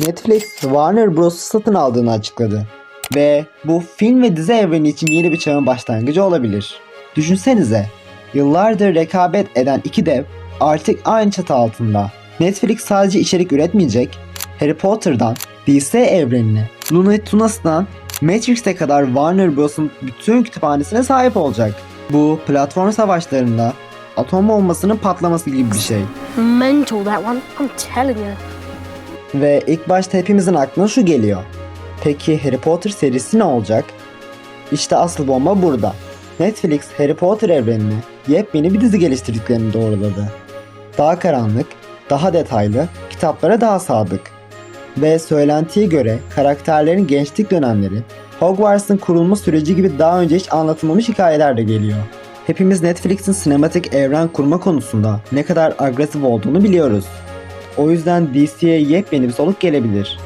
Netflix Warner Bros. satın aldığını açıkladı. Ve bu film ve dizi evreni için yeni bir çağın başlangıcı olabilir. Düşünsenize, yıllardır rekabet eden iki dev artık aynı çatı altında. Netflix sadece içerik üretmeyecek, Harry Potter'dan DC evrenine, Looney Tunes'tan Matrix'e kadar Warner Bros'un bütün kütüphanesine sahip olacak. Bu platform savaşlarında atom bombasının patlaması gibi bir şey. Mental that one, I'm telling you. Ve ilk başta hepimizin aklına şu geliyor. Peki Harry Potter serisi ne olacak? İşte asıl bomba burada. Netflix Harry Potter evrenini yepyeni bir dizi geliştirdiklerini doğruladı. Daha karanlık, daha detaylı, kitaplara daha sadık. Ve söylentiye göre karakterlerin gençlik dönemleri, Hogwarts'ın kurulma süreci gibi daha önce hiç anlatılmamış hikayeler de geliyor. Hepimiz Netflix'in sinematik evren kurma konusunda ne kadar agresif olduğunu biliyoruz. O yüzden DC'ye yepyeni bir soluk gelebilir.